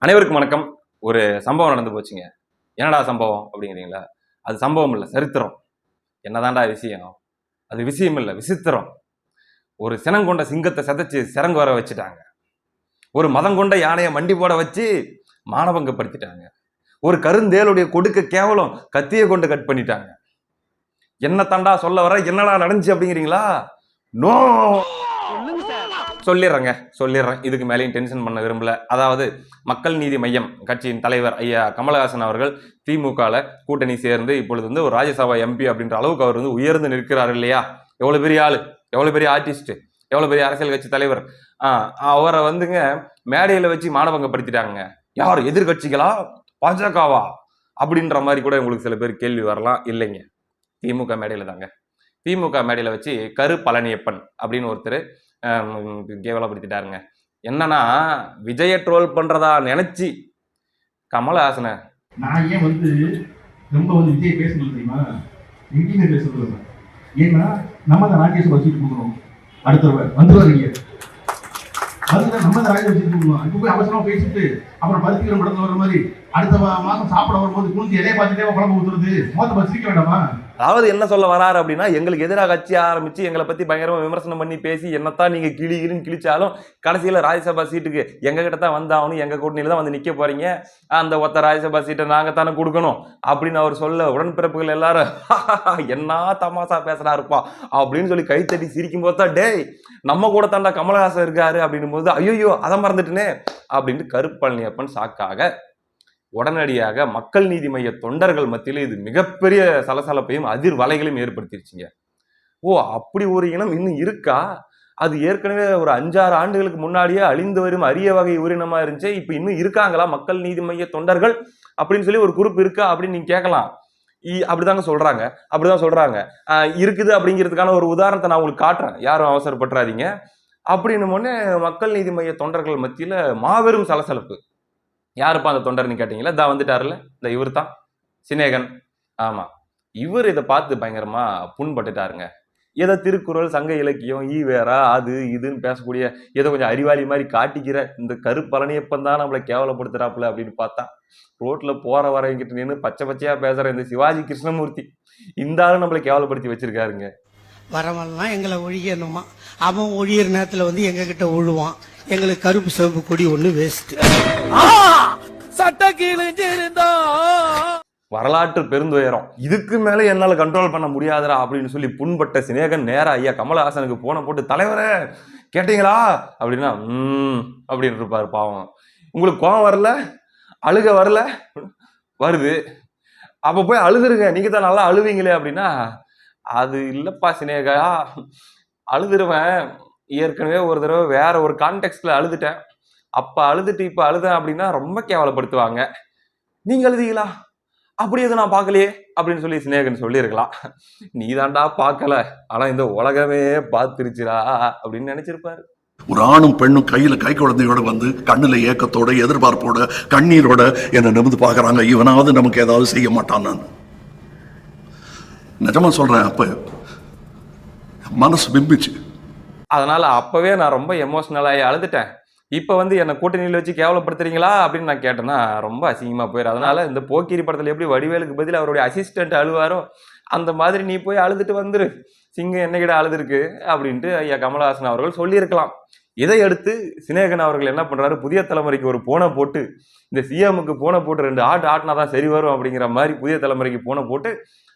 அனைவருக்கும் வணக்கம். ஒரு சம்பவம் நடந்து போச்சுங்க. என்னடா சம்பவம்? அப்படிங்கிறீங்களா? அது சம்பவம் இல்லை சரித்திரம். என்னதான்டா விஷயம்? அது விஷயம் இல்லை விசித்திரம். ஒரு சினங்கொண்ட சிங்கத்தை சதைச்சு சிறங்கு வர வச்சுட்டாங்க. ஒரு மதம் கொண்ட யானையை மண்டி போட வச்சு மானபங்கப்படுத்திட்டாங்க. ஒரு கருந்தேளுடைய கொடுக்க கேவலம் கத்தியை கொண்டு கட் பண்ணிட்டாங்க. என்ன தாண்டா சொல்ல வர? என்னடா நடந்துச்சு அப்படிங்கிறீங்களா? நோ! சொல்லிடுறேங்க சொல்லிடுறேன். இதுக்கு மேலேயும் டென்ஷன் பண்ண விரும்பல. அதாவது மக்கள் நீதி மையம் கட்சியின் தலைவர் ஐயா கமலஹாசன் அவர்கள் திமுகவில் கூட்டணி சேர்ந்து இப்பொழுது வந்து ஒரு ராஜ்யசபா எம்பி அப்படின்ற அளவுக்கு அவர் வந்து உயர்ந்து நிற்கிறார் இல்லையா? எவ்வளோ பெரிய ஆள் எவ்வளோ பெரிய ஆர்டிஸ்ட் எவ்வளோ பெரிய அரசியல் கட்சி தலைவர். அவரை வந்துங்க மேடையில் வச்சு மானபங்கப்படுத்திட்டாங்க யார் எதிர்கட்சிகளா? பாஜகவா? அப்படின்ற மாதிரி கூட உங்களுக்கு சில பேர் கேள்வி வரலாம். இல்லைங்க. திமுக மேடையில் தாங்க. திமுக மேடையில் வச்சு கரு பழனியப்பன் அப்படின்னு ஒருத்தர் கேவலப்படுத்திட்டாருங்க. என்னன்னா விஜய ட்ரோல் பண்றதா நினைச்சு கமலஹாசனை. நான் ஏன் வந்து ரொம்ப வந்து விஜய் பேசணும் தெரியுமா? எங்கேயுமே பேச ஏன்னா நம்ம அந்த ராஜேஷ் வச்சுட்டு கொடுக்கணும். அடுத்தவர் வந்துருவாரு நீங்க அதுதான் நம்ம அந்த ராஜேஷ் வச்சுட்டு கொடுக்கணும். அங்கே போய் அவசரமா பேசிட்டு அப்புறம் பருத்திக்கிற படத்துல வர மாதிரி அடுத்த மாதம் சாப்பிட வரும்போது குளிச்சு இலைய பார்த்துட்டே குழம்பு ஊத்துறது. மோத்த பஸ் சிரிக்க வேண்டாமா? அதாவது என்ன சொல்ல வராரு அப்படின்னா எங்களுக்கு எதிராக கட்சி ஆரம்பிச்சு எங்களை பத்தி பயங்கரமா விமர்சனம் பண்ணி பேசி என்னத்தான் நீங்க கிளி கிளின்னு கிழிச்சாலும் கடைசியில ராஜ்யசபா சீட்டுக்கு எங்க கிட்ட தான் வந்தாகணும் எங்க கூட்டணியில தான் வந்து நிக்க போறீங்க. அந்த ஒத்த ராஜ்யசபா சீட்டை நாங்க தானே கொடுக்கணும் அப்படின்னு அவர் சொல்ல உடன்பிறப்புகள் எல்லாரும் என்ன தமாசா பேசுறாருப்பா அப்படின்னு சொல்லி கைத்தட்டி சிரிக்கும் போது தான் டேய் நம்ம கூட தாண்டா கமலஹாசன் இருக்காரு அப்படின்னும் போது ஐயோ அதை மறந்துட்டுனே அப்படின்ட்டு கருப்பழனியப்பன் சாக்காக உடனடியாக மக்கள் நீதி மைய தொண்டர்கள் மத்தியில் இது மிகப்பெரிய சலசலப்பையும் அதிர் வலைகளையும் ஏற்படுத்திருச்சுங்க. ஓ அப்படி ஒரு இனம் இன்னும் இருக்கா? அது ஏற்கனவே ஒரு அஞ்சாறு ஆண்டுகளுக்கு முன்னாடியே அழிந்து வரும் அரிய வகை உயிரினமா இருந்துச்சு இப்போ இன்னும் இருக்காங்களா மக்கள் நீதி மைய தொண்டர்கள்? அப்படின்னு சொல்லி ஒரு குரூப் இருக்கா அப்படின்னு நீங்க கேட்கலாம். இ- அப்படிதாங்க சொல்றாங்க. அப்படிதான் சொல்றாங்க. இருக்குது அப்படிங்கிறதுக்கான ஒரு உதாரணத்தை நான் உங்களுக்கு காட்டுறேன். யாரும் அவசரப்பட்டுறாதீங்க. அப்படின்னு உடனே மக்கள் நீதி மைய தொண்டர்கள் மத்தியில மாபெரும் சலசலப்பு. யாருப்பா அந்த தொண்டர்னு கேட்டீங்களா? இதா வந்துட்டார்ல இந்த இவர் தான் சினேகன் ஆமாம் இவர் இதை பார்த்து பயங்கரமாக புண்பட்டுட்டாருங்க. ஏதோ திருக்குறள் சங்க இலக்கியம் ஈ வேறா அது இதுன்னு பேசக்கூடிய ஏதோ கொஞ்சம் அறிவாளி மாதிரி காட்டிக்கிற இந்த கருப்பழனியப்பன் தான் நம்மளை கேவலப்படுத்துறாப்புல அப்படின்னு பார்த்தா ரோட்ல போற வரவங்கிட்ட நின்று பச்சை பச்சையா பேசுற இந்த சிவாஜி கிருஷ்ணமூர்த்தி இந்த ஆளும் நம்மளை கேவலப்படுத்தி வச்சிருக்காருங்க. வரவன்லாம் எங்களை ஒழியணுமா அவன் ஒழியிற நேரத்தில் வந்து எங்ககிட்ட ஒழுவான். எங்களுக்கு கருப்பு சிவப்பு கொடி ஒன்று வேஸ்ட் சட்ட கிழிஞ்சிருந்தா வரலாற்று பெருந்துயரம். இதுக்கு மேல என்னால கண்ட்ரோல் பண்ண முடியாதுடா அப்படின்னு சொல்லி புண்பட்ட சினேகன் நேரா ஐயா கமலஹாசனுக்கு போன போட்டு தலைவரே கேட்டீங்களா? அப்படின்னா ம் அப்படின்னு இருப்பாரு பாவம். உங்களுக்கு கோவம் வரல? அழுக வரல? வருது. அப்ப போய் அழுதுருங்க நீங்க தான் நல்லா அழுவீங்களே அப்படின்னா அது இல்லப்பா சினேகா அழுதுருவேன். ஏற்கனவே ஒரு தடவை வேற ஒரு கான்டெக்ட்ல அழுதுட்டேன். அப்ப அழுதுட்டு இப்ப அழுதேன் அப்படின்னா ரொம்ப கேவலப்படுத்துவாங்க. நீங்க அழுதீங்களா? அப்படி எதுவும் நான் பார்க்கலையே? அப்படின்னு சொல்லி சினேகன் சொல்லியிருக்கலாம். நீ தாண்டா பார்க்கல. ஆனா இந்த உலகமே பார்த்துருச்சுடா அப்படின்னு நினைச்சிருப்பாரு. ஒரு ஆணும் பெண்ணும் கையில கை குழந்தையோட வந்து கண்ணுல ஏக்கத்தோட எதிர்பார்ப்போட கண்ணீரோட என்ன நிமிந்து பார்க்கறாங்க. இவனாவது நமக்கு ஏதாவது செய்ய மாட்டான் நான். நிஜமா சொல்றேன் அப்ப மனசு பிம்பிச்சு. அதனால் அப்போவே நான் ரொம்ப எமோஷனலாகி அழுதுட்டேன். இப்போ வந்து என்னை கூட்டணியில் வச்சு கேவலப்படுத்துறீங்களா அப்படின்னு நான் கேட்டேன்னா ரொம்ப அசிங்கமாக போயிடும் அதனால் இந்த போக்கிரி படத்தில் எப்படி வடிவேலுக்கு பதில் அவருடைய அசிஸ்டன்ட் அழுவாரோ அந்த மாதிரி நீ போய் அழுதுட்டு வந்துரு. சிங்கம் என்னைக்கிட அழுதுருக்கு அப்படின்ட்டு ஐயா கமலஹாசன் அவர்கள் சொல்லியிருக்கலாம். இதை அடுத்து சினேகன் அவர்கள் என்ன பண்ணுறாரு புதிய தலைமுறைக்கு ஒரு போனை போட்டு இந்த சிஎம்முக்கு போனை போட்டு ரெண்டு ஆட்டு ஆட்டினா தான் சரி வரும் அப்படிங்கிற மாதிரி புதிய தலைமுறைக்கு போனை போட்டு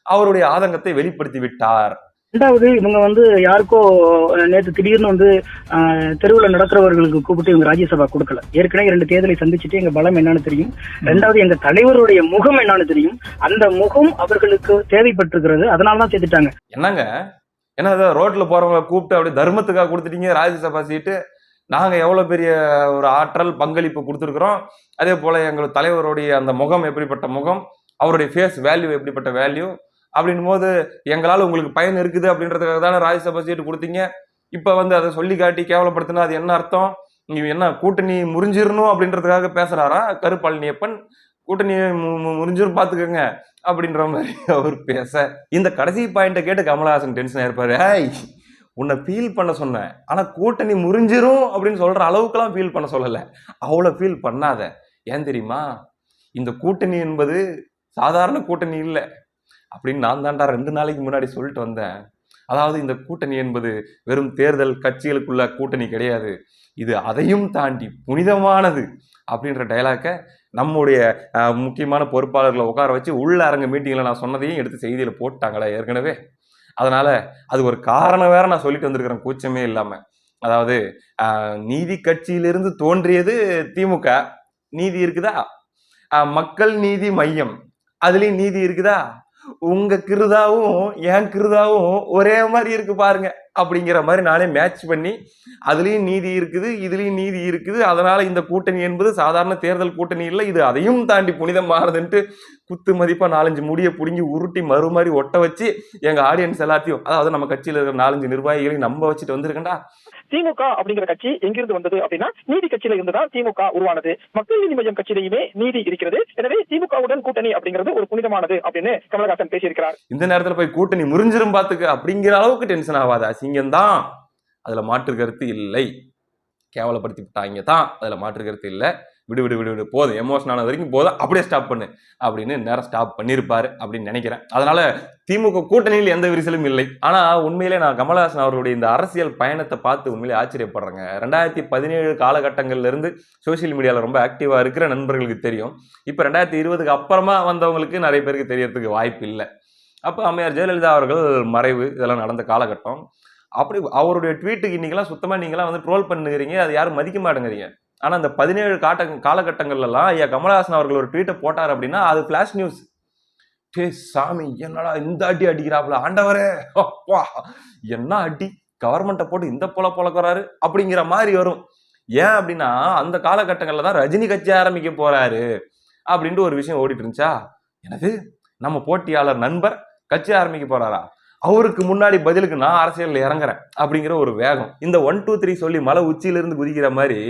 அவருடைய ஆதங்கத்தை வெளிப்படுத்தி விட்டார். ரெண்டாவது இவங்க வந்து யாருக்கோ நேத்து திடீர்னு வந்து தெருவில் நடக்கிறவர்களுக்கு கூப்பிட்டு இவங்க ராஜ்யசபா கொடுக்கல. ஏற்கனவே ரெண்டு தேர்தலை சந்திச்சுட்டு எங்க பலம் என்னன்னு தெரியும். ரெண்டாவது எங்க தலைவருடைய முகம் என்னன்னு தெரியும். அந்த முகம் அவர்களுக்கு தேவைப்பட்டிருக்கிறது. அதனால தான் சேர்த்துட்டாங்க. என்னங்க? என்ன ஏதோ ரோட்ல போறவங்க கூப்பிட்டு அப்படியே தர்மத்துக்காக கொடுத்துட்டீங்க ராஜ்யசபா சீட்டு. நாங்க எவ்வளவு பெரிய ஒரு ஆற்றல் பங்களிப்பு கொடுத்துருக்குறோம். அதே போல எங்கள் தலைவருடைய அந்த முகம் எப்படிப்பட்ட முகம் அவருடைய ஃபேஸ் வேல்யூ எப்படிப்பட்ட வேல்யூ அப்படின்னும் போது எங்களால் உங்களுக்கு பயன் இருக்குது அப்படின்றதுக்காக தானே ராஜ்யசபா சீட்டு கொடுத்தீங்க. இப்போ வந்து அதை சொல்லி காட்டி கேவலப்படுத்தினா அது என்ன அர்த்தம்? நீ என்ன கூட்டணி முறிஞ்சிடணும் அப்படின்றதுக்காக பேசுகிறாரா கருப்பழனியப்பன் கூட்டணியை முறிஞ்சிரும் பார்த்துக்கோங்க அப்படின்ற மாதிரி அவர் பேச. இந்த கடைசி பாயிண்ட்டை கேட்டு கமலஹாசன் டென்ஷன் ஆயிருப்பாரு. ஏய் உன்னை ஃபீல் பண்ண சொன்னேன். ஆனால் கூட்டணி முறிஞ்சிரும் அப்படின்னு சொல்கிற அளவுக்குலாம் ஃபீல் பண்ண சொல்லலை. அவ்வளோ ஃபீல் பண்ணாத. ஏன் தெரியுமா? இந்த கூட்டணி என்பது சாதாரண கூட்டணி இல்லை. அப்படின்னு நான் தான்டா ரெண்டு நாளைக்கு முன்னாடி சொல்லிட்டு வந்தேன். அதாவது இந்த கூட்டணி என்பது வெறும் தேர்தல் கட்சிகளுக்குள்ள கூட்டணி கிடையாது. இது அதையும் தாண்டி புனிதமானது அப்படின்ற டைலாக்கை நம்முடைய முக்கியமான பொறுப்பாளர்களை உட்கார வச்சு உள்ள அரங்க மீட்டிங்கில் நான் சொன்னதையும் எடுத்து செய்தியில் போட்டாங்களே ஏற்கனவே. அதனால் அது ஒரு காரணம் வேற நான் சொல்லிட்டு வந்திருக்கிறேன் கூச்சமே இல்லாமல் அதாவது நீதி கட்சியிலிருந்து தோன்றியது திமுக. நீதி இருக்குதா? மக்கள் நீதி மையம். அதுலேயும் நீதி இருக்குதா? உங்க கிருதாவும் என் கிருதாவும் ஒரே மாதிரி இருக்கு பாருங்க. அப்படிங்கிற மாதிரி நானே மேட்ச் பண்ணி அதுலயும் நீதி இருக்குது இதுலயும் நீதி இருக்குது. அதனால இந்த கூட்டணி என்பது சாதாரண தேர்தல் கூட்டணி இல்லை இது அதையும் தாண்டி புனிதமானதுன்ட்டு குத்து மதிப்பா நாலஞ்சு முடியை புடுங்கி உருட்டி மறு மாதிரி ஒட்ட வச்சு எங்க ஆடியன்ஸ் எல்லாத்தையும் அதாவது நம்ம கட்சியில இருக்கிற நாலஞ்சு நிர்வாகிகளையும் நம்ப வச்சுட்டு வந்திருக்கேன்டா. திமுக அப்படிங்கிற கட்சி எங்கிருந்து வந்தது அப்படின்னா நீதி கட்சியில இருந்துதான் திமுக உருவானது. மக்கள் நீதி மையம் கட்சியிலையுமே நீதி இருக்கிறது. எனவே திமுகவுடன் கூட்டணி அப்படிங்கிறது ஒரு புனிதமானது அப்படின்னு கமலஹாசன் பேசியிருக்கிறார். இந்த நேரத்துல போய் கூட்டணி முறிஞ்சிரும் பாத்துக்க அப்படிங்கிற அளவுக்கு டென்ஷன் ஆகாது. அசிங்கம்தான் அதில் மாற்று கருத்து இல்லை. கேவலப்படுத்தி விட்டாங்க தான். அதில் மாற்று கருத்து இல்லை. விடு விடு விடு விடு போதும். எமோஷன் ஆன வரைக்கும் போதும். அப்படியே ஸ்டாப் பண்ணு. அப்படின்னு நேரம் ஸ்டாப் பண்ணியிருப்பாரு அப்படின்னு நினைக்கிறேன். அதனால திமுக கூட்டணியில் எந்த விரிசலும் இல்லை. ஆனால் உண்மையிலே நான் கமல்ஹாசன் அவர்களுடைய இந்த அரசியல் பயணத்தை பார்த்து உண்மையிலே ஆச்சரியப்படுறேங்க. ரெண்டாயிரத்தி பதினேழு காலகட்டங்கள்லேருந்து சோசியல் சோஷியல் ரொம்ப ஆக்டிவாக இருக்கிற நண்பர்களுக்கு தெரியும். இப்போ ரெண்டாயிரத்தி இருபதுக்கு அப்புறமா வந்தவங்களுக்கு நிறைய பேருக்கு தெரியறதுக்கு வாய்ப்பு இல்லை. அப்போ அம்மையார் ஜெயலலிதா அவர்கள் மறைவு இதெல்லாம் நடந்த காலகட்டம். அப்படி அவருடைய ட்வீட்டுக்கு இன்னைக்கெல்லாம் சுத்தமாக நீங்களாம் வந்து ட்ரோல் பண்ணுகிறீங்க அது யாரும் மதிக்க மாட்டேங்கிறீங்க. ஆனால் அந்த பதினேழு காட்ட காலகட்டங்கள்லாம் ஐயா கமலஹாசன் அவர்கள் ஒரு ட்வீட்டை போட்டார் அப்படின்னா அது ஃப்ளாஷ் நியூஸ் டே சாமி என்னடா இந்த அடி அடிக்கிறாப்புல ஆண்டவரே அப்பா என்ன அடி? கவர்மெண்ட்டை போட்டு இந்த போல பொழக்கிறாரு அப்படிங்கிற மாதிரி வரும். ஏன் அப்படின்னா அந்த காலகட்டங்களில் தான் ரஜினி கட்சி ஆரம்பிக்க போறாரு அப்படின்ட்டு ஒரு விஷயம் ஓடிட்டு இருந்துச்சா? எனது நம்ம போட்டியாளர் நண்பர் கட்சி ஆரம்பிக்க போறாரா? அவருக்கு முன்னாடி பதிலுக்கு நான் அரசியலில் இறங்குறேன் அப்படிங்கிற ஒரு வேகம். இந்த ஒன் டூ த்ரீ சொல்லி மலை உச்சியிலிருந்து குதிக்கிற மாதிரி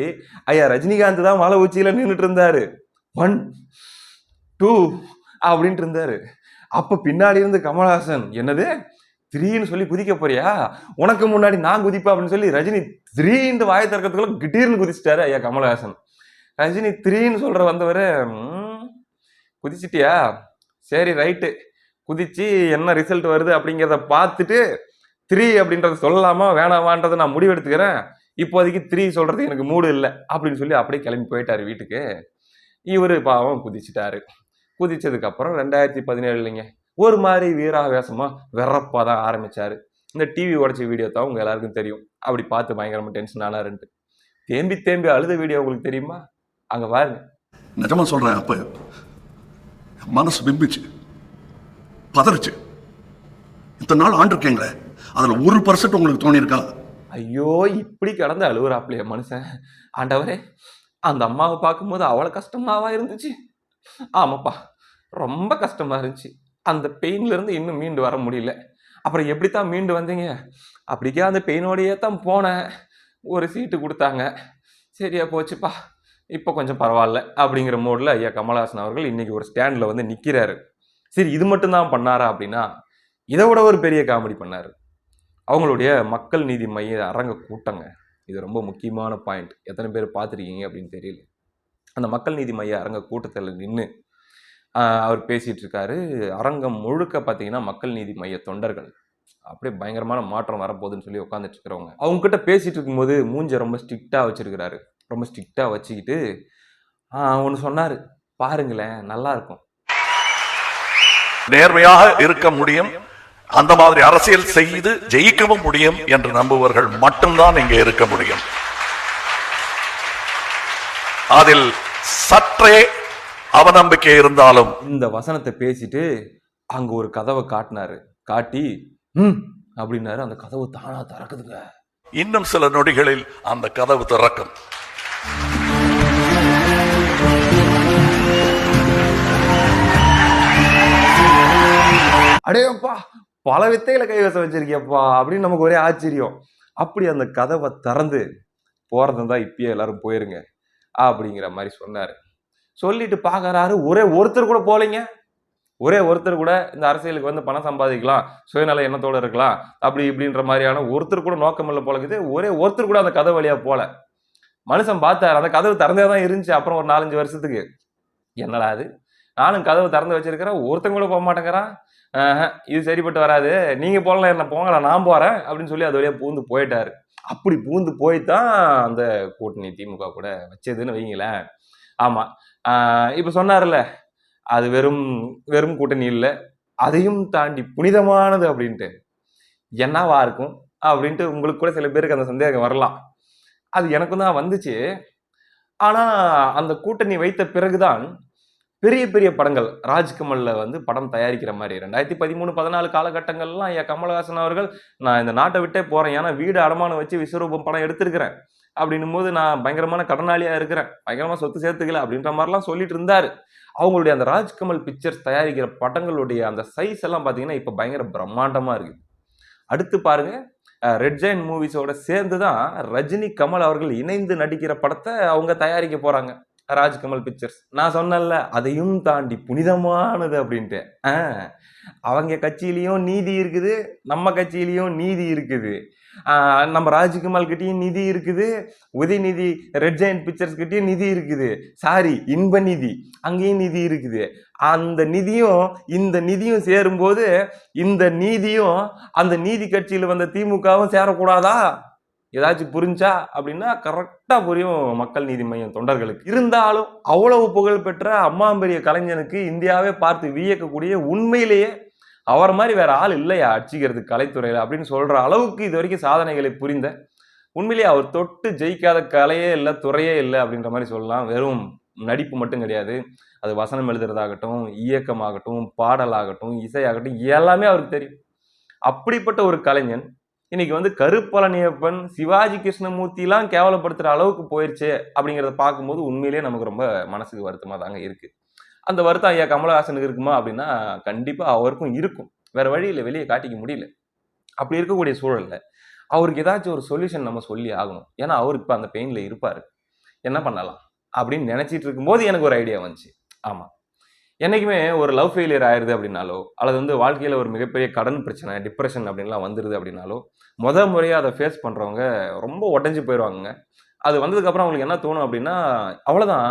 ஐயா ரஜினிகாந்த் தான் மலை உச்சியில் நின்றுட்டு இருந்தாரு. ஒன் டூ அப்படின்ட்டு இருந்தாரு. அப்போ பின்னாடி இருந்து கமல்ஹாசன் என்னது? த்ரீன்னு சொல்லி குதிக்க போறியா? உனக்கு முன்னாடி நான் குதிப்பேன் அப்படின்னு சொல்லி ரஜினி த்ரீன்னு வாயை திறக்கிறதுக்குள்ள கிட்டீர்னு குதிச்சிட்டாரு ஐயா கமலஹாசன். ரஜினி த்ரீன்னு சொல்ற வந்தவர் குதிச்சிட்டியா? சரி ரைட்டு குதிச்சு என்ன ரிசல்ட் வருது அப்படிங்கிறத பார்த்துட்டு த்ரீ அப்படின்றத சொல்லலாமா வேணாமான்றதை நான் முடிவெடுத்துக்கிறேன். இப்போதைக்கு த்ரீ சொல்றது எனக்கு மூடு இல்லை அப்படின்னு சொல்லி அப்படியே கிளம்பி போயிட்டாரு வீட்டுக்கு. இவரு பாவம் குதிச்சிட்டாரு. குதிச்சதுக்கப்புறம் ரெண்டாயிரத்தி பதினேழுலைங்க ஒரு மாதிரி வீராவேசமா வெறப்பா தான் ஆரம்பிச்சாரு. இந்த டிவி உடைச்ச வீடியோ தான் உங்க எல்லாருக்கும் தெரியும். அப்படி பார்த்து பயங்கரமா டென்ஷன் ஆனாருன்ட்டு. தேம்பி தேம்பி அழுத வீடியோ உங்களுக்கு தெரியுமா? அங்க பாருங்க. நிஜமா சொல்றேன் அப்ப மனசு பிம்பிச்சு பதறிச்சு. இத்தனை நாள் ஆண்டிருக்கீங்களே அதில் ஒரு பர்சன்ட் உங்களுக்கு தோணியிருக்கா? ஐயோ இப்படி கிடந்து அழுகுறாப்லையே மனுஷன். ஆண்டவரே அந்த அம்மாவை பார்க்கும்போது அவ்வளோ கஷ்டமாவா இருந்துச்சு? ஆமாப்பா ரொம்ப கஷ்டமா இருந்துச்சு. அந்த பெயின்லேருந்து இன்னும் மீண்டு வர முடியல. அப்புறம் எப்படித்தான் மீண்டு வந்தீங்க? அப்படிக்கே அந்த பெயினோடையே தான் போனேன். ஒரு சீட்டு கொடுத்தாங்க. சரியா போச்சுப்பா இப்போ கொஞ்சம் பரவாயில்ல அப்படிங்கிற மோடில் ஐயா கமல்ஹாசன் அவர்கள் இன்றைக்கி ஒரு ஸ்டாண்டில் வந்து நிற்கிறாரு சரி இது மட்டும்தான் பண்ணாரா அப்படின்னா இதை விட ஒரு பெரிய காமெடி பண்ணார். அவங்களுடைய மக்கள் நீதி மைய அரங்க கூட்டங்க. இது ரொம்ப முக்கியமான பாயிண்ட் எத்தனை பேர் பார்த்துருக்கீங்க அப்படின்னு தெரியல. அந்த மக்கள் நீதி மைய அரங்க கூட்டத்தில் நின்று அவர் பேசிகிட்டு இருக்காரு அரங்கம் முழுக்க பார்த்தீங்கன்னா மக்கள் நீதி மைய தொண்டர்கள். அப்படியே பயங்கரமான மாற்றம் வரப்போகுதுன்னு சொல்லி உட்காந்துட்டு இருக்கிறவங்க அவங்க கிட்ட பேசிட்டு இருக்கும்போது மூஞ்சை ரொம்ப ஸ்ட்ரிக்டாக வச்சிருக்கிறாரு. ரொம்ப ஸ்ட்ரிக்டாக வச்சுக்கிட்டு ஒன்று சொன்னார். பாருங்களேன் நல்லா இருக்கும். நேர்மையாக இருக்க முடியும். அந்த மாதிரி அரசியல் செய்து ஜெயிக்கவும் முடியும் என்று நம்புவர்கள் மட்டும்தான் இங்கே இருக்க முடியும். அதில் சற்றே அவநம்பிக்கை இருந்தாலும் இந்த வசனத்தை பேசிட்டு அங்க ஒரு கதவை காட்டினாரு. காட்டி ம் அப்படின்னாரு. அந்த கதவு தானா திறக்குதுங்க. இன்னும் சில நொடிகளில் அந்த கதவு திறக்கும். அடேப்பா பல வித்தைகளை கைவசம் வச்சிருக்கியப்பா அப்படின்னு நமக்கு ஒரே ஆச்சரியம். அப்படி அந்த கதவை திறந்து போகிறது தான் இப்பயே எல்லாரும் போயிருங்க அப்படிங்கிற மாதிரி சொன்னாரு. சொல்லிட்டு பார்க்கறாரு ஒரே ஒருத்தர் கூட போலீங்க. ஒரே ஒருத்தர் கூட இந்த அரசியலுக்கு வந்து பணம் சம்பாதிக்கலாம் சுயநல எண்ணத்தோடு இருக்கலாம் அப்படி இப்படின்ற மாதிரியான ஒருத்தர் கூட நோக்கம் இல்லை ஒரே ஒருத்தர் கூட அந்த கதை வழியா போல. மனுஷன் பார்த்தாரு அந்த கதவு திறந்தே தான் இருந்துச்சு அப்புறம் ஒரு நாலஞ்சு வருஷத்துக்கு. என்னடா அது? நானும் கதவு திறந்து வச்சிருக்கிறேன் ஒருத்தன் கூட போக மாட்டேங்கிறான். இது சரிப்பட்டு வராது. நீங்கள் போகலாம் என்ன போங்கடா நான் போகிறேன் அப்படின்னு சொல்லி அது வழியாக பூந்து போயிட்டார். அப்படி பூந்து போய் தான் அந்த கூட்டணி திமுக கூட வச்சதுன்னு வைங்களேன் ஆமாம் இப்போ சொன்னார்ல அது வெறும் வெறும் கூட்டணி இல்லை அதையும் தாண்டி புனிதமானது அப்படின்ட்டு. என்னவா இருக்கும் அப்படின்ட்டு உங்களுக்கு கூட சில பேருக்கு அந்த சந்தேகம் வரலாம். அது எனக்கும் தான் வந்துச்சு. ஆனால் அந்த கூட்டணி வைத்த பிறகுதான் பெரிய பெரிய படங்கள். ராஜ்கமலில் வந்து படம் தயாரிக்கிற மாதிரி. ரெண்டாயிரத்தி பதிமூணு பதினாலு காலகட்டங்கள்லாம் ஐயா கமலஹாசன் அவர்கள் நான் இந்த நாட்டை விட்டே போகிறேன் ஏன்னா வீடு அடமானம் வச்சு விஸ்வரூபம் படம் எடுத்திருக்கிறேன். அப்படின்னும் போது நான் பயங்கரமான கடனாளியாக இருக்கிறேன். பயங்கரமாக சொத்து சேர்த்துக்கல. அப்படின்ற மாதிரிலாம் சொல்லிட்டு இருந்தார். அவங்களுடைய அந்த ராஜ்கமல் பிக்சர்ஸ் தயாரிக்கிற படங்களுடைய அந்த சைஸ் எல்லாம் பார்த்தீங்கன்னா இப்போ பயங்கர பிரம்மாண்டமாக இருக்குது அடுத்து பாருங்கள் ரெட் ஜெயின் மூவிஸோட சேர்ந்து தான் ரஜினி கமல் அவர்கள் இணைந்து நடிக்கிற படத்தை அவங்க தயாரிக்க போகிறாங்க ராஜ்கமல் பிக்சர்ஸ் நான் சொன்னேன்ல அதையும் தாண்டி புனிதமானது அப்படின்ட்டு. அவங்க கட்சியிலையும் நீதி இருக்குது நம்ம கட்சியிலையும் நீதி இருக்குது. நம்ம ராஜ்கமல் கிட்டேயும் நிதி இருக்குது உதயநிதி ரெட் ஜெயின் பிக்சர்ஸ் கிட்டேயும் நிதி இருக்குது. சாரி இன்ப நிதி அங்கேயும் நிதி இருக்குது. அந்த நிதியும் இந்த நிதியும் சேரும்போது இந்த நீதியும் அந்த நீதி கட்சியில் வந்த திமுகவும் சேரக்கூடாதா? ஏதாச்சும் புரிஞ்சா அப்படின்னா கரெக்டாக புரியும் மக்கள் நீதி மையம் தொண்டர்களுக்கு. இருந்தாலும் அவ்வளவு புகழ்பெற்ற அம்மாம்பெரிய கலைஞனுக்கு இந்தியாவே பார்த்து வியக்கக்கூடிய உண்மையிலேயே அவர் மாதிரி வேற ஆள் இல்லையா அடிச்சிக்கிறது கலைத்துறையில் அப்படின்னு சொல்ற அளவுக்கு இது வரைக்கும் சாதனைகளை புரிந்த உண்மையிலேயே அவர் தொட்டு ஜெயிக்காத கலையே இல்லை துறையே இல்லை அப்படின்ற மாதிரி சொல்லலாம். வெறும் நடிப்பு மட்டும் கிடையாது. அது வசனம் எழுதுறதாகட்டும் இயக்கமாகட்டும் பாடலாகட்டும் இசையாகட்டும் எல்லாமே அவருக்கு தெரியும். அப்படிப்பட்ட ஒரு கலைஞன் இன்னைக்கு வந்து கருப்பழனியப்பன் சிவாஜி கிருஷ்ணமூர்த்திலாம் கேவலப்படுத்துகிற அளவுக்கு போயிடுச்சு அப்படிங்கிறத பார்க்கும்போது உண்மையிலேயே நமக்கு ரொம்ப மனசுக்கு வருத்தமாக தாங்க இருக்குது அந்த வருத்தம் ஐயா கமலஹாசனுக்கு இருக்குமா அப்படின்னா கண்டிப்பாக அவருக்கும் இருக்கும். வேற வழியில் வெளியே காட்டிக்க முடியல. அப்படி இருக்கக்கூடிய சூழலில் அவருக்கு ஏதாச்சும் ஒரு சொல்யூஷன் நம்ம சொல்லி ஆகணும். ஏன்னா அவர் இப்போ அந்த பெயினில் இருப்பார். என்ன பண்ணலாம் அப்படின்னு நினச்சிட்டு இருக்கும்போது எனக்கு ஒரு ஐடியா வந்துச்சு. ஆமாம் என்னைக்குமே ஒரு லவ் ஃபெயிலியர் ஆயிருது அப்படின்னாலோ அல்லது வந்து வாழ்க்கையில் ஒரு மிகப்பெரிய கடன் பிரச்சனை டிப்ரெஷன் அப்படின்லாம் வந்துடுது அப்படின்னாலோ முத முறையாக அதை ஃபேஸ் பண்ணுறவங்க ரொம்ப உடஞ்சி போயிடுவாங்க அது வந்ததுக்கப்புறம் அவங்களுக்கு என்ன தோணும் அப்படின்னா அவ்வளோதான்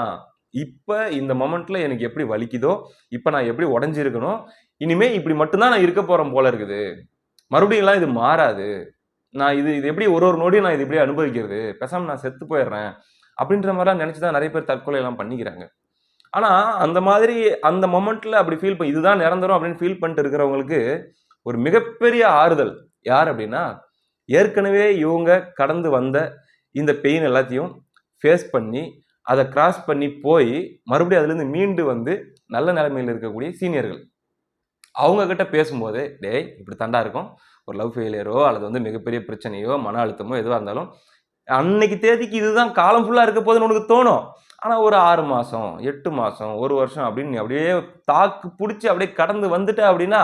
இப்போ இந்த மொமெண்ட்டில் எனக்கு எப்படி வலிக்குதோ இப்போ நான் எப்படி உடஞ்சிருக்கணும் இனிமேல் இப்படி மட்டும்தான் நான் இருக்க போகிறேன் போல இருக்குது. மறுபடியும்லாம் இது மாறாது. நான் இது இது எப்படி ஒரு ஒரு நொடியும் நான் இது எப்படி அனுபவிக்கிறது? பெசாமல் நான் செத்து போயிடுறேன். அப்படின்ற மாதிரிலாம் நினச்சி தான் நிறைய பேர் தற்கொலை எல்லாம் பண்ணிக்கிறாங்க. ஆனால் அந்த மாதிரி அந்த மொமெண்ட்டில் அப்படி ஃபீல் பண்ணி இதுதான் நிரந்தரம் அப்படின்னு ஃபீல் பண்ணிட்டு இருக்கிறவங்களுக்கு ஒரு மிகப்பெரிய ஆறுதல் யார் அப்படின்னா ஏற்கனவே இவங்க கடந்து வந்த இந்த பெயின் எல்லாத்தையும் ஃபேஸ் பண்ணி அதை கிராஸ் பண்ணி போய் மறுபடியும் அதுலேருந்து மீண்டு வந்து நல்ல நிலைமையில் இருக்கக்கூடிய சீனியர்கள் அவங்கக்கிட்ட பேசும்போது டேய் இப்படி தாண்டா இருக்கும்? ஒரு லவ் ஃபெயிலியரோ அல்லது வந்து மிகப்பெரிய பிரச்சனையோ மன அழுத்தமோ எதுவாக இருந்தாலும் அன்னைக்கு தேதிக்கு இதுதான் காலம் ஃபுல்லாக இருக்க போதுன்னு உனக்கு தோணும். ஆனால் ஒரு ஆறு மாதம் எட்டு மாதம் ஒரு வருஷம் அப்படின்னு நீ அப்படியே தாக்கு பிடிச்சி அப்படியே கடந்து வந்துட்ட அப்படின்னா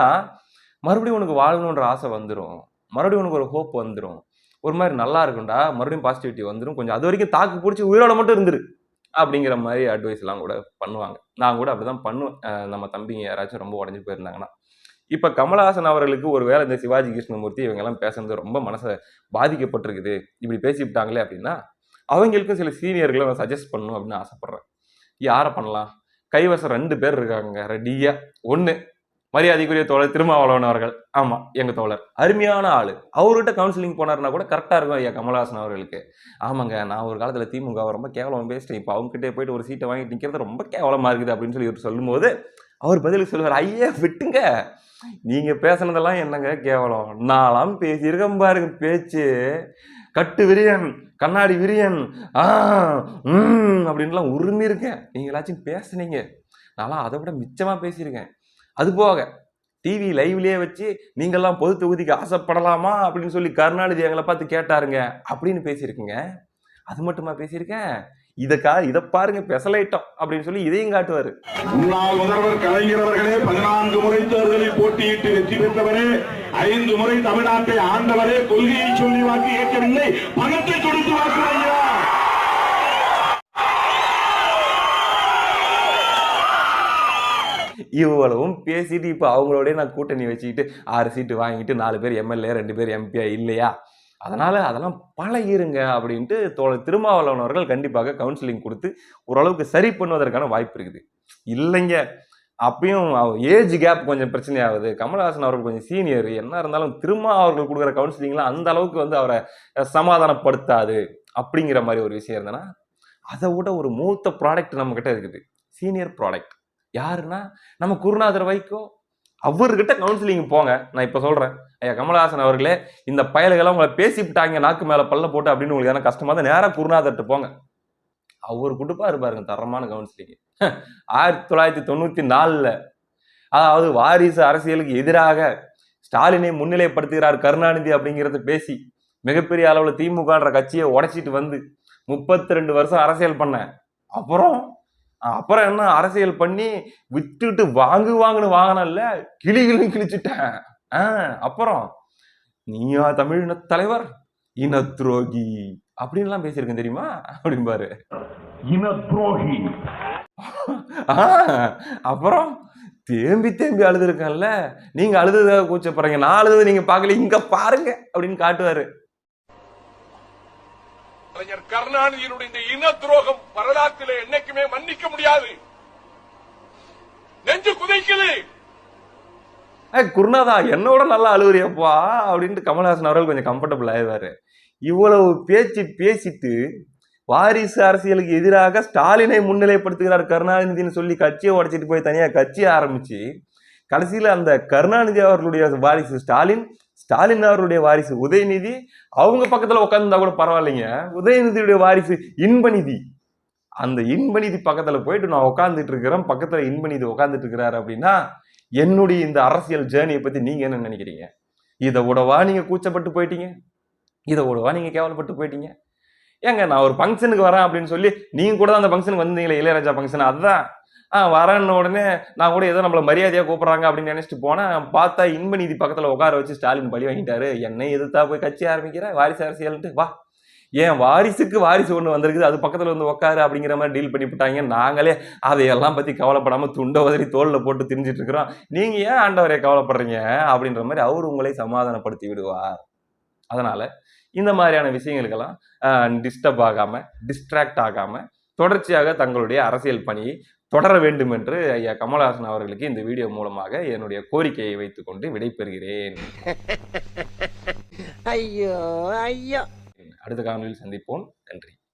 மறுபடியும் உனக்கு வாழணுன்ற ஆசை வந்துடும் மறுபடியும் உனக்கு ஒரு ஹோப் வந்துடும் ஒரு மாதிரி நல்லா இருக்கும்டா மறுபடியும் பாசிட்டிவிட்டி வந்துடும் கொஞ்சம் அது வரைக்கும் தாக்கு பிடிச்சி உயிரோட மட்டும் இருந்துரு அப்படிங்கிற மாதிரி அட்வைஸ்லாம் கூட பண்ணுவாங்க. நான் கூட அப்படிதான் பண்ணுவேன். நம்ம தம்பிங்க யாராச்சும் ரொம்ப உடஞ்சி போயிருந்தாங்கன்னா. இப்போ கமலஹாசன் அவர்களுக்கு ஒரு வேலை இந்த சிவாஜி கிருஷ்ணமூர்த்தி இவங்கெல்லாம் பேசுறது ரொம்ப மனசை பாதிக்கப்பட்டிருக்குது. இப்படி பேசிவிட்டாங்களே அப்படின்னா அவங்களுக்கும் சில சீனியர்களை நான் சஜஸ்ட் பண்ணணும் அப்படின்னு ஆசைப்பட்றேன். யாரை பண்ணலாம்? கைவசம் ரெண்டு பேர் இருக்காங்க ரெடியா. ஒன்று மரியாதைக்குரிய தோழர் திருமாவளவன் அவர்கள். ஆமாம் எங்கள் தோழர். அருமையான ஆள். அவர்கிட்ட கவுன்சிலிங் போனாருன்னா கூட கரெக்டாக இருக்கும் ஐயா கமல்ஹாசன் அவர்களுக்கு. ஆமாங்க நான் ஒரு காலத்தில் திமுக ரொம்ப கேவலம் பேசிட்டேன். இப்போ அவங்ககிட்டே போயிட்டு ஒரு சீட்டை வாங்கிட்டு நிற்கிறது ரொம்ப கேவலமாக இருக்குது அப்படின்னு சொல்லி இவர் சொல்லும்போது அவர் பதிலுக்கு சொல்லுவார் ஐயா விட்டுங்க நீங்கள் பேசுனதெல்லாம் என்னங்க கேவலம்? நான்லாம் பேசியிருக்கேன் பாருங்க பேச்சு. கட்டு விரியன். கண்ணாடி விரியன். ஆ ம் அப்படின்லாம் உருமி இருக்கேன். நீங்களாச்சும் பேசுனீங்க. நான்லாம் அதை விட மிச்சமாக பேசியிருக்கேன். அது போக டிவி லைவ்லேயே வச்சு நீங்கள்லாம் பொது தொகுதிக்கு ஆசைப்படலாமா அப்படின்னு சொல்லி கருணாநிதி எங்களை பார்த்து கேட்டாருங்க. அப்படின்னு பேசியிருக்கேங்க. அது மட்டுமா பேசியிருக்கேன்? இதக்கா இதை பாருங்க பெசலைட்டம் அப்படின்னு சொல்லி இதையும் காட்டுவாரு. முன்னாள் முதல்வர் கலைஞர் அவர்களே பதினான்கு முறை தேர்தலில் போட்டியிட்டு வெற்றி பெற்றவரே ஐந்து முறை தமிழ்நாட்டை ஆண்டவரே கொள்கையை சொல்லி வாக்கு ஏற்கவில்லை பணத்தை கொடுத்து வாக்கு இவ்வளவும் பேசிட்டு இப்போ அவங்களோடய நான் கூட்டணி வச்சுக்கிட்டு ஆறு சீட்டு வாங்கிட்டு நாலு பேர் எம்எல்ஏ ரெண்டு பேர் எம்பியா இல்லையா? அதனால் அதெல்லாம் பழகிருங்க அப்படின்ட்டு தோழர் திருமாவளவன் அவர்கள் கண்டிப்பாக கவுன்சிலிங் கொடுத்து ஓரளவுக்கு சரி பண்ணுவதற்கான வாய்ப்பு இருக்குது. இல்லைங்க. அப்பயும் ஏஜ் கேப் கொஞ்சம் பிரச்சனையாகுது. கமலஹாசன் அவர்கள் கொஞ்சம் சீனியர் என்ன இருந்தாலும் திருமா அவர்கள் கொடுக்குற கவுன்சிலிங்லாம் அந்த அளவுக்கு வந்து அவரை சமாதானப்படுத்தாது அப்படிங்கிற மாதிரி ஒரு விஷயம் இருந்ததுன்னா அதை விட ஒரு மூத்த ப்ராடக்ட் நம்மக்கிட்ட இருக்குது. சீனியர் ப்ராடக்ட் யாருன்னா நம்ம குருநாதர் வைக்கோ அவர்கிட்ட கவுன்சிலிங் போங்க. நான் இப்போ சொல்கிறேன் ஐயா கமலஹாசன் அவர்களே இந்த பயல்களை உங்களை பேசிவிட்டாங்க நாக்கு மேலே பல்ல போட்டு அப்படின்னு உங்களுக்கு எதனா கஷ்டமாக தான் நேராக குருநாதர்கிட்ட போங்க. அவர் கொடுப்பாரு பாருங்க தரமான கவுன்சிலிங் ஆயிரத்தி தொள்ளாயிரத்தி தொண்ணூற்றி நாலில் அதாவது வாரிசு அரசியலுக்கு எதிராக ஸ்டாலினை முன்னிலைப்படுத்துகிறார் கருணாநிதி அப்படிங்கிறத பேசி மிகப்பெரிய அளவில் திமுகன்ற கட்சியை உடைச்சிட்டு வந்து முப்பத்தி ரெண்டு வருஷம் அரசியல் பண்ணேன் அப்புறம் அப்புறம் என்ன அரசியல் பண்ணி விட்டுட்டு வாங்கு வாங்குன்னு வாங்கினல்ல கிளி கிளி கிழிச்சிட்டேன் ஆ, அப்புறம் நீயா தமிழின தலைவர்? இன துரோகி? அப்படின்லாம் பேசியிருக்கேன் தெரியுமா? அப்படிம்பாரு. இன துரோகி. அப்புறம் தேம்பி தேம்பி அழுதுருக்கேன்ல. நீங்க அழுதுதாக கூச்சப்படுறீங்க. நான் அழுது நீங்க பார்க்கல. இங்க பாருங்க. அப்படின்னு காட்டுவாரு. கலைஞர் கருணாநிதியினுடைய இந்த இன துரோகம் வரலாற்றிலே என்னைக்குமே மன்னிக்க முடியாது. நெஞ்சு குதைக்குது. குருநாதா என்னோட நல்லா அழுவுறியப்பா அப்படின்ட்டு கமல்ஹாசன் அவர்கள் கொஞ்சம் கம்ஃபர்டபுள் ஆயிடுவாரு. இவ்வளவு பேச்சு பேசிட்டு வாரிசு அரசியலுக்கு எதிராக ஸ்டாலினை முன்னிலைப்படுத்துகிறார் கருணாநிதினு சொல்லி கட்சியை உடைச்சிட்டு போய் தனியாக கட்சியை ஆரம்பிச்சு கடைசியில் அந்த கருணாநிதி அவர்களுடைய வாரிசு ஸ்டாலின் ஸ்டாலின் அவருடைய வாரிசு உதயநிதி அவங்க பக்கத்தில் உட்காந்துருந்தா கூட பரவாயில்லைங்க. உதயநிதியுடைய வாரிசு இன்பநிதி. அந்த இன்பநிதி பக்கத்தில் போயிட்டு நான் உட்காந்துட்டு இருக்கிறேன். பக்கத்தில் இன்பநிதி உட்காந்துட்டு இருக்கிறாரு அப்படின்னா என்னுடைய இந்த அரசியல் ஜேர்னியை பற்றி நீங்கள் என்ன நினைக்கிறீங்க? இதை விடவா நீங்கள் கூச்சப்பட்டு போயிட்டீங்க? இதை விடவா நீங்கள் கேவலப்பட்டு போயிட்டீங்க? ஏங்க நான் ஒரு ஃபங்க்ஷனுக்கு வரேன் அப்படின்னு சொல்லி நீங்கள் கூட தான் அந்த ஃபங்க்ஷனுக்கு வந்தீங்களே இளையராஜா ஃபங்க்ஷன் அதுதான். வரேன்ன உடனே நான் கூட ஏதோ நம்மள மரியாதையா கூப்பிடுறாங்க அப்படின்னு நினைச்சிட்டு போனேன் பார்த்தா இன்பநிதி பக்கத்துல உட்கார வச்சு ஸ்டாலின் பழி வாங்கிட்டாரு. என்னை எதிர்த்தா போய் கட்சி ஆரம்பிக்கிற? வாரிசு அரசியல்ட்டு வா. ஏன் வாரிசுக்கு வாரிசு ஒன்று வந்திருக்குது அது பக்கத்தில் வந்து உட்காரு அப்படிங்கிற மாதிரி டீல் பண்ணி விட்டாங்க. நாங்களே அதையெல்லாம் பற்றி கவலைப்படாமல் துண்டை உதறி தோளில் போட்டு திரிஞ்சிட்டு இருக்கிறோம். ஏன் ஆண்டவரையை கவலைப்படுறீங்க? அப்படின்ற மாதிரி அவர் உங்களை சமாதானப்படுத்தி விடுவார். அதனால் இந்த மாதிரியான விஷயங்களுக்கெல்லாம் டிஸ்டர்ப் ஆகாமல் டிஸ்ட்ராக்ட் ஆகாமல் தொடர்ச்சியாக தங்களுடைய அரசியல் பணியை தொடர வேண்டும் என்று ஐயா கமல்ஹாசன் அவர்களுக்கு இந்த வீடியோ மூலமாக என்னுடைய கோரிக்கையை வைத்துக்கொண்டு விடைபெறுகிறேன். ஐயோ ஐயோ. அடுத்த காணொலியில் சந்திப்போம். நன்றி.